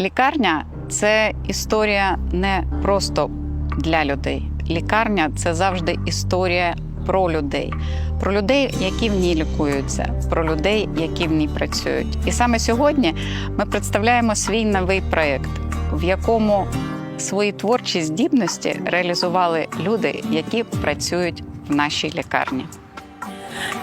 Лікарня це історія не просто для людей. Лікарня це завжди історія про людей, про людей, які в ній лікуються, про людей, які в ній працюють. І саме сьогодні ми представляємо свій новий проєкт, в якому свої творчі здібності реалізували люди, які працюють в нашій лікарні.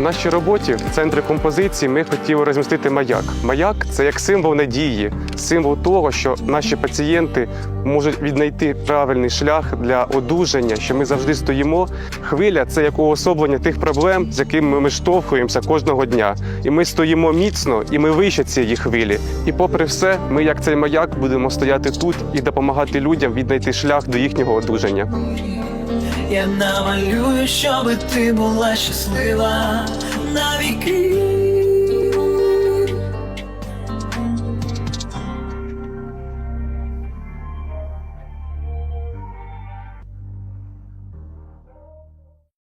Нашій роботі в центрі композиції ми хотіли розмістити маяк. Маяк це як символ надії, символ того, що наші пацієнти можуть віднайти правильний шлях для одужання, що ми завжди стоїмо. Хвиля це як уособлення тих проблем, з якими ми штовхуємося кожного дня. І ми стоїмо міцно, і ми вище цієї хвилі. І попри все, ми, як цей маяк, будемо стояти тут і допомагати людям віднайти шлях до їхнього одужання. Я намалюю, щоби ти була щаслива навіки.